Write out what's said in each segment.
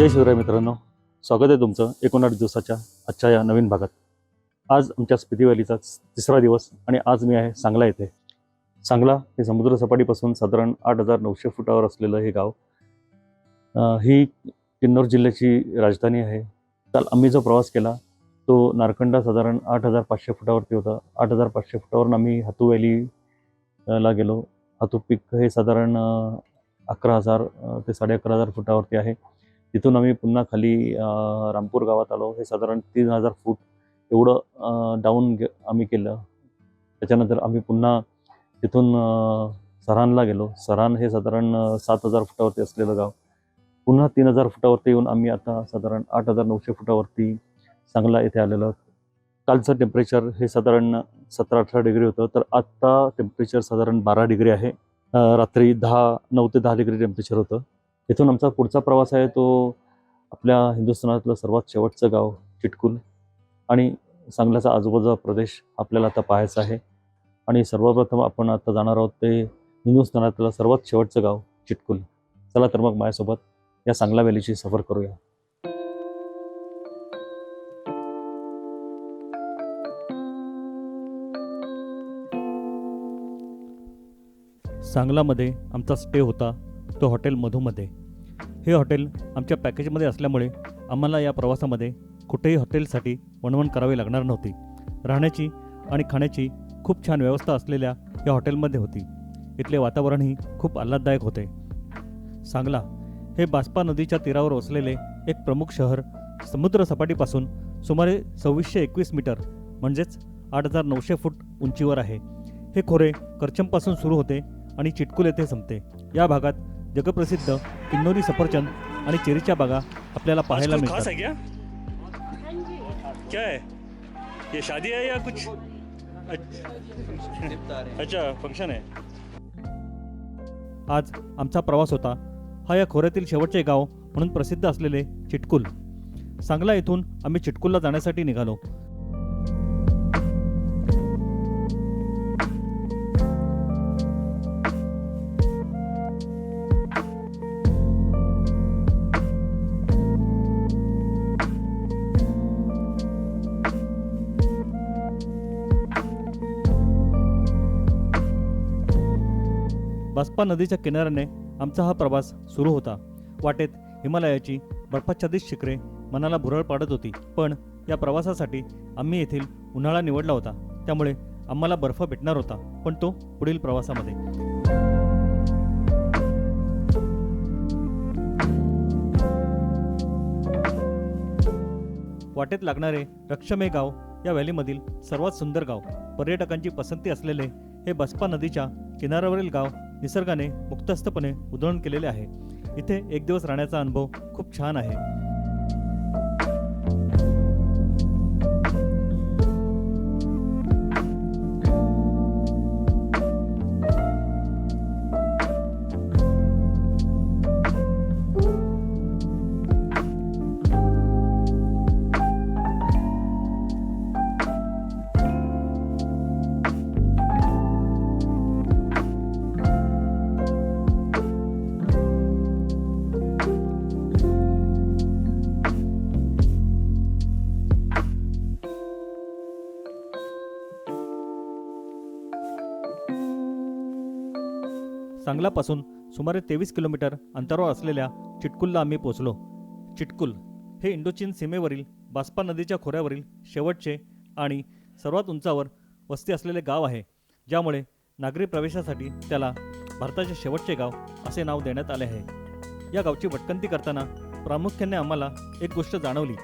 जय शिवराय मित्रांनो स्वागत आहे तुमचं एकोणआठ दिवसाच्या आजच्या या नवीन भागात. आज आमच्या स्पिती व्हॅलीचा तिसरा दिवस आणि आज मी आहे सांगला येथे. सांगला हे समुद्रसपाटीपासून साधारण आठ हजार नऊशे फुटावर असलेलं हे गाव. ही किन्नौर जिल्ह्याची राजधानी आहे. काल आम्ही जो प्रवास केला तो नारखंडा साधारण आठ हजार पाचशे फुटावरती होता. आठ हजार पाचशे फुटावरून आम्ही हातू व्हॅली ला गेलो. हातू पीक हे साधारण अकरा हजार ते साडे अकरा हजार फुटावरती आहे. तिथून आम्ही पुन्हा खाली रामपूर गावात आलो. हे साधारण तीन हजार फूट एवढं डाऊन गे आम्ही केलं. त्याच्यानंतर आम्ही पुन्हा तिथून अं, सरानला गेलो. सरान हे साधारण सात हजार फुटावरती असलेलं गाव. पुन्हा तीन हजार फुटावरती येऊन आम्ही आता साधारण आठ हजार नऊशे फुटावरती सांगला येथे आलेलो कालचं टेम्परेचर हे साधारण सतरा अठरा डिग्री होतं. तर आत्ता टेम्परेचर साधारण बारा डिग्री आहे. रात्री दहा नऊ ते दहा डिग्री टेम्परेचर होतं. इथून आमचा पुढचा प्रवास आहे तो आपल्या हिंदुस्थानातलं सर्वात शेवटचं गाव चिटकुल आणि सांगल्याचा आजूबाजूचा प्रदेश आपल्याला आता पाहायचा आहे. आणि सर्वप्रथम आपण आता जाणार आहोत ते हिंदुस्थानातलं सर्वात शेवटचं गाव चिटकुल चला तर मग माझ्यासोबत या सांगला व्हॅलीची सफर करूया. सांगलामध्ये आमचा स्टे होता तो हॉटेल मधूमध्ये. हे हॉटेल आमच्या पॅकेजमध्ये असल्यामुळे आम्हाला या प्रवासामध्ये कुठेही हॉटेलसाठी वणवण करावी लागणार नव्हती. राहण्याची आणि खाण्याची खूप छान व्यवस्था असलेल्या या हॉटेलमध्ये होती. इथले वातावरणही खूप आल्हाददायक होते. सांगला हे बास्पा नदीच्या तीरावर वसलेले एक प्रमुख शहर समुद्रसपाटीपासून सुमारे सव्वीसशे एकवीस मीटर म्हणजेच आठ हजार नऊशे फूट उंचीवर आहे. हे खोरे करचमपासून सुरू होते आणि चिटकुल येथे संपते. या भागात जगप्रसिद्ध किन्नौरी सफरचंद आणि चेरीच्या बागा आपल्याला पाहायला मिळतात. है क्या? क्या है? ये शादी है या कुछ? अच्छा अच्छा फंक्शन है। आज आमचा प्रवास होता. हा या खोऱ्यातील शेवटचे गाव म्हणून प्रसिद्ध असलेले चिटकुल. सांगला येथून आम्ही चिटकुलला जाण्यासाठी निघालो. बसपा नदीच्या किनाऱ्याने आमचा हा प्रवास सुरू होता. वाटेत हिमालयाची बर्फाच्छादित शिखरे मनाला भुरळ पाडत होती. पण या प्रवासासाठी आम्ही येथील उन्हाळा निवडला होता. त्यामुळे आम्हाला बर्फ भेटणार होता. पण तो पुढील प्रवासामध्ये. वाटेत लागणारे रक्षमे गाव या व्हॅलीमधील सर्वात सुंदर गाव. पर्यटकांची पसंती असलेले हे बसपा नदीच्या किनाऱ्यावरील गाव निसर्गाने मुक्तस्थपणे उधळण केलेले आहे. इथे एक दिवस राहण्याचा अनुभव खूप छान आहे. सांगलापासून सुमारे तेवीस किलोमीटर अंतरावर असलेल्या चिटकुलला आम्ही पोचलो चिटकुल हे इंडोचीन सीमेवरील बास्पा नदीच्या खोऱ्यावरील शेवटचे आणि सर्वात उंचावर वस्ती असलेले गाव आहे ज्यामुळे नागरी प्रवेशासाठी त्याला भारताचे शेवटचे गाव असे नाव देण्यात आले आहे. या गावची भटकंती करताना प्रामुख्याने आम्हाला एक गोष्ट जाणवली.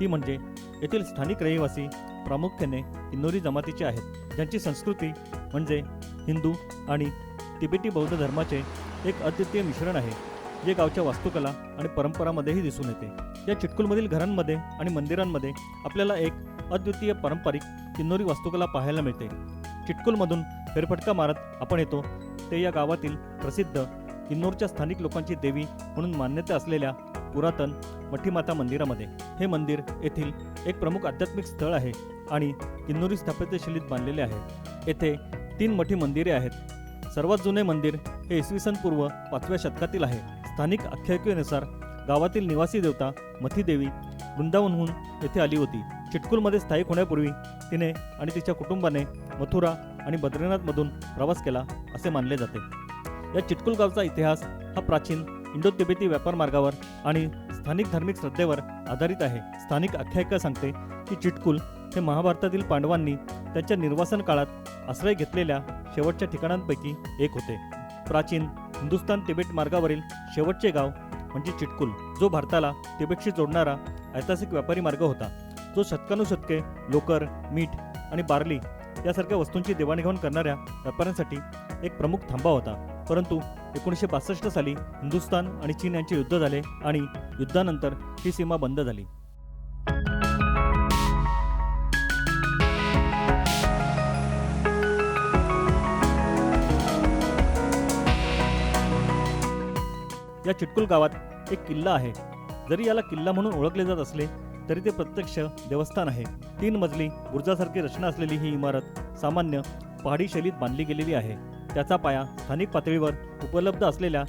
ती म्हणजे येथील स्थानिक रहिवासी प्रामुख्याने किन्नोरी जमातीचे आहेत ज्यांची संस्कृती म्हणजे हिंदू आणि तिबेटी बौद्ध धर्माचे एक अद्वितीय मिश्रण आहे जे गावच्या वास्तुकला आणि परंपरामध्येही दिसून येते. या चिटकुलमधील घरांमध्ये आणि मंदिरांमध्ये आपल्याला एक अद्वितीय पारंपरिक किन्नोरी वास्तुकला पाहायला मिळते. चिटकुलमधून फेरफटका मारत आपण येतो ते या गावातील प्रसिद्ध किन्नौरच्या स्थानिक लोकांची देवी म्हणून मान्यता असलेल्या पुरातन मठीमाता मंदिरामध्ये. हे मंदिर येथील एक प्रमुख आध्यात्मिक स्थळ आहे आणि किन्नोरी स्थापत्यशैलीत बांधलेले आहे. येथे तीन मठी मंदिरे आहेत. सर्वात जुने मंदिर हे इसवी सन पूर्व पाचव्या शतकातील आहे. स्थानिक आख्यायिकेनुसार गावातील निवासी देवता मथीदेवी वृंदावनहून येथे आली होती. चिटकुलमध्ये स्थायिक होण्यापूर्वी तिने आणि तिच्या कुटुंबाने मथुरा आणि बद्रीनाथमधून प्रवास केला असे मानले जाते. या चिटकुल गावचा इतिहास हा प्राचीन इंडो तिबेती व्यापार मार्गावर आणि स्थानिक धार्मिक श्रद्धेवर आधारित आहे. स्थानिक आख्यायिका सांगते की चिटकुल हे महाभारतातील पांडवांनी त्यांच्या निर्वासन काळात आश्रय घेतलेल्या शेवटच्या ठिकाणांपैकी एक होते. प्राचीन हिंदुस्तान तिबेट मार्गावरील शेवटचे गाव म्हणजे चिटकुल जो भारताला तिबेटशी जोडणारा ऐतिहासिक व्यापारी मार्ग होता. जो शतकानुशतके लोकर मीठ आणि बार्ली यासारख्या वस्तूंची देवाणघेवाण करणाऱ्या व्यापाऱ्यांसाठी एक प्रमुख थांबा होता. परंतु एकोणीसशे बासष्ट साली हिंदुस्तान आणि चीन यांचे युद्ध झाले आणि युद्धानंतर ही सीमा बंद झाली. या चिटकुल गावात एक किल्ला आहे. जरी याला किल्ला म्हणून ओळखले जात असले तरी ते प्रत्यक्ष देवस्थान आहे. तीन मजली बुर्जासारखी रचना असलेली ही इमारत सामान्य पहाडी शैलीत बांधली गेलेली आहे. त्याचा पाया स्थानिक पातळीवर उपलब्ध असलेल्या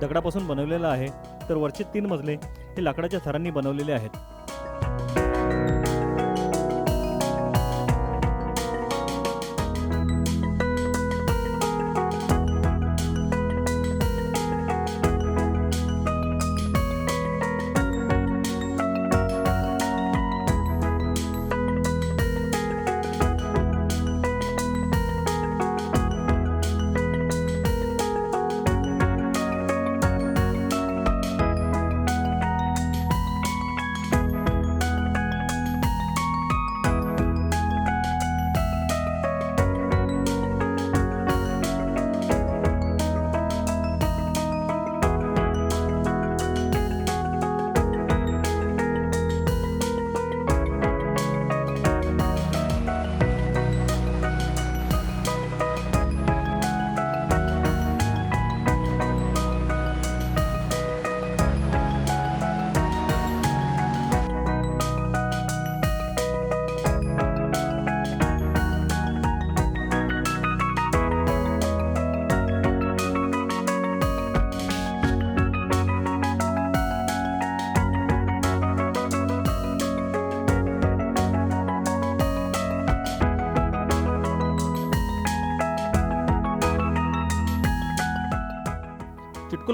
दगडापासून बनवलेला आहे तर वरचे तीन मजले हे लाकडाच्या थरांनी बनवलेले आहेत.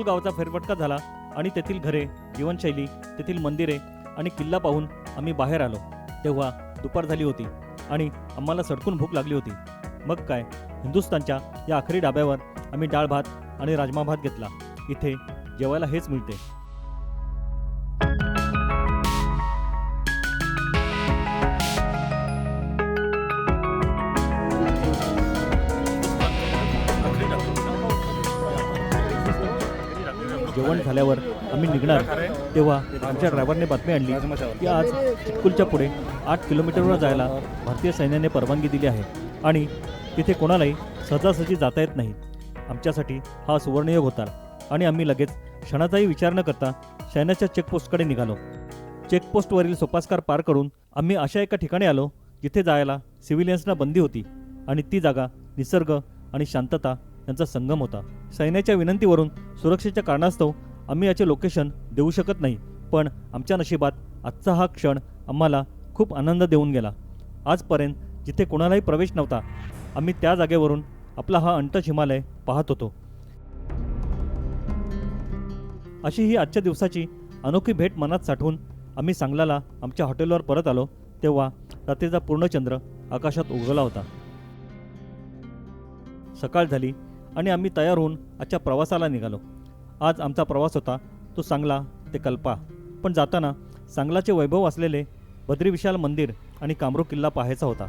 चिटकुल गावाचा फेरफटका झाला आणि तेथील घरे जीवनशैली तेथील मंदिरे आणि किल्ला पाहून आम्ही बाहेर आलो. तेव्हा दुपार झाली होती आणि आम्हाला सडकून भूक लागली होती. मग काय हिंदुस्थानच्या या आखरी डाब्यावर आम्ही डाळ भात आणि राजमा भात घेतला. इथे जेवायला हेच मिळते. झाल्यावर आम्ही निघणार. तेव्हा आमच्या ड्रायव्हरने बातमी आणली की आज चिटकुलच्या पुढे आठ किलोमीटरवर जायला भारतीय सैन्याने परवानगी दिली आहे आणि तिथे कोणालाही सहजासहजी जाता येत नाही. आमच्यासाठी हा सुवर्णयोग होता आणि आम्ही लगेच क्षणाचाही विचार न करता सैन्याच्या चेकपोस्टकडे निघालो. चेकपोस्टवरील सोपास्कार पार करून आम्ही अशा एका ठिकाणी आलो जिथे जायला सिव्हिलियन्सना बंदी होती आणि ती जागा निसर्ग आणि शांतता यांचा संगम होता. सैन्याच्या विनंतीवरून सुरक्षेच्या कारणास्तव आम्ही याचे लोकेशन देऊ शकत नाही पण आमच्या नशिबात आजचा हा क्षण आम्हाला खूप आनंद देऊन गेला. आजपर्यंत जिथे कोणालाही प्रवेश नव्हता आम्ही त्या जागेवरून आपला हा अंटच हिमालय पाहत होतो. अशी ही आजच्या दिवसाची अनोखी भेट मनात साठवून आम्ही सांगलाला आमच्या हॉटेलवर परत आलो तेव्हा रात्रीचा पूर्णचंद्र आकाशात उगवला होता. सकाळ झाली आणि आम्ही तयार होऊन आजच्या प्रवासाला निघालो. आज आमचा प्रवास होता. तो सांगला ते कल्पा. पण जाताना सांगलाचे वैभव असलेले बद्री विशाल मंदिर आणि कामरू किल्ला पाहायचा होता.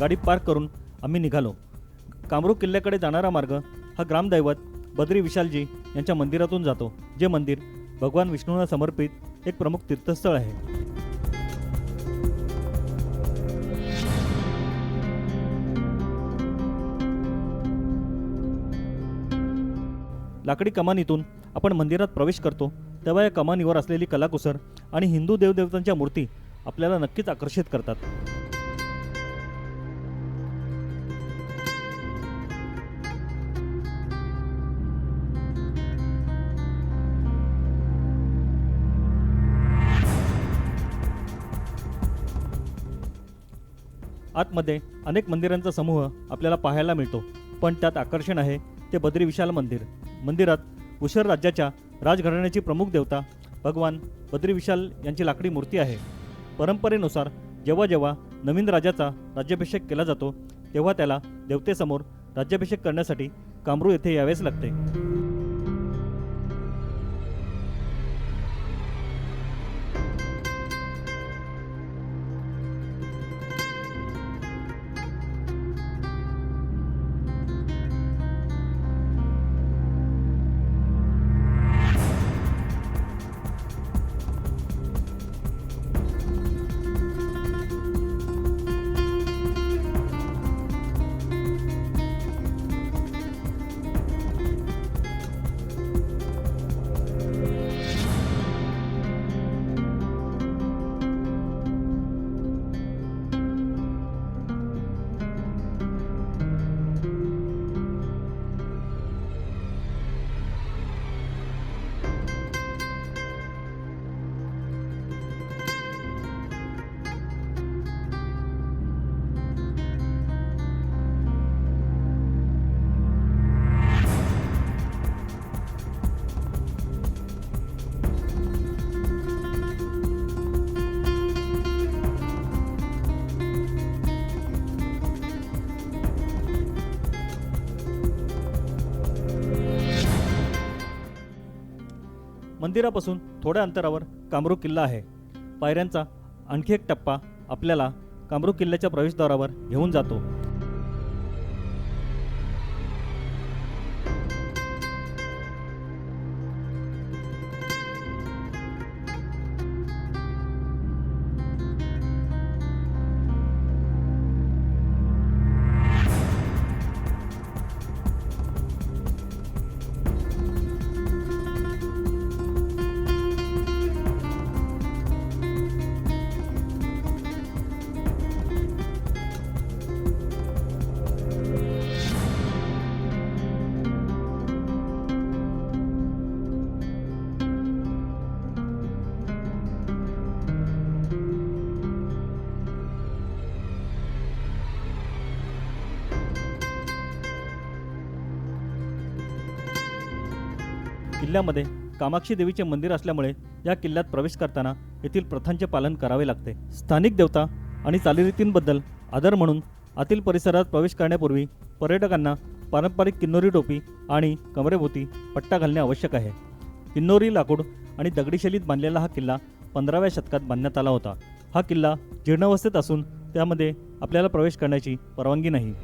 गाडी पार्क करून आम्ही निघालो. कामरूप किल्ल्याकडे जाणारा मार्ग हा ग्रामदैवत बद्री विशालजी यांच्या मंदिरातून जातो जे मंदिर भगवान विष्णूंना समर्पित एक प्रमुख तीर्थस्थळ आहे. लाकडी कमानीतून आपण मंदिरात प्रवेश करतो तेव्हा या कमानीवर असलेली कलाकुसर आणि हिंदू देवदेवतांच्या मूर्ती आपल्याला नक्कीच आकर्षित करतात. आतमध्ये अनेक मंदिरांचा समूह आपल्याला पाहायला मिळतो. पण त्यात आकर्षण आहे ते बद्री विशाल मंदिर. मंदिरात उशर राज्याच्या राजघराण्याची प्रमुख देवता भगवान बद्री विशाल यांची लाकडी मूर्ती आहे. परंपरेनुसार जेव्हा जेव्हा नवीन राजाचा राज्याभिषेक केला जातो तेव्हा त्याला देवतेसमोर राज्याभिषेक करण्यासाठी कामरू येथे यावेच लागते. मंदिरापासून थोड्या अंतरावर कामरू किल्ला आहे. पायऱ्यांचा आणखी एक टप्पा आपल्याला कामरू किल्ल्याच्या प्रवेशद्वारावर घेऊन जातो. किल्ल्यामध्ये कामाक्षी देवीचे मंदिर असल्यामुळे या किल्ल्यात प्रवेश करताना येथील प्रथांचे पालन करावे लागते. स्थानिक देवता आणि चालीरीतींबद्दल आदर म्हणून आतील परिसरात प्रवेश करण्यापूर्वी पर्यटकांना पारंपरिक किन्नोरी टोपी आणि कमरेभोवती पट्टा घालणे आवश्यक आहे. किन्नोरी लाकूड आणि दगडी शैलीत बांधलेला हा किल्ला पंधराव्या शतकात बांधण्यात आला होता. हा किल्ला जीर्णावस्थेत असून त्यामध्ये आपल्याला प्रवेश करण्याची परवानगी नाही.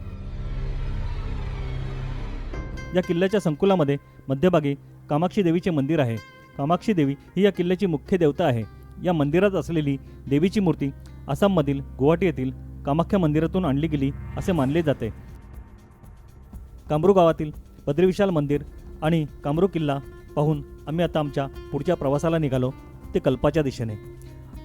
या किल्ल्याच्या संकुलामध्ये मध्यभागी कामाक्षी देवीचे मंदिर आहे. कामाक्षी देवी ही या किल्ल्याची मुख्य देवता आहे. या मंदिरात असलेली देवीची मूर्ती आसाममधील गुवाहाटी येथील कामाख्या मंदिरातून आणली गेली असे मानले जाते. कामरू गावातील बद्रीविशाल मंदिर आणि कामरू किल्ला पाहून आम्ही आता आमच्या पुढच्या प्रवासाला निघालो ते कल्पाच्या दिशेने.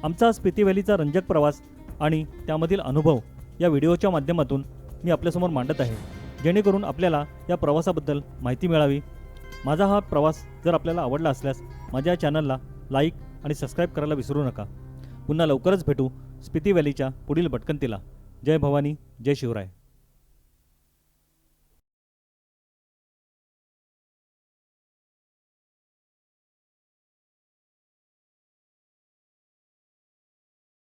आमचा स्पिती व्हॅलीचा रंजक प्रवास आणि त्यामधील अनुभव या व्हिडिओच्या माध्यमातून मी आपल्यासमोर मांडत आहे. जेणेकरून आपल्याला या प्रवासाबद्दल माहिती मिळावी माझा हा प्रवास जर आपल्याला आवडला असल्यास माझ्या चॅनलला लाईक आणि सबस्क्राईब करायला विसरू नका. पुन्हा लवकरच भेटू स्पिती व्हॅलीच्या पुढील भटकंतीला. जय भवानी जय शिवराय.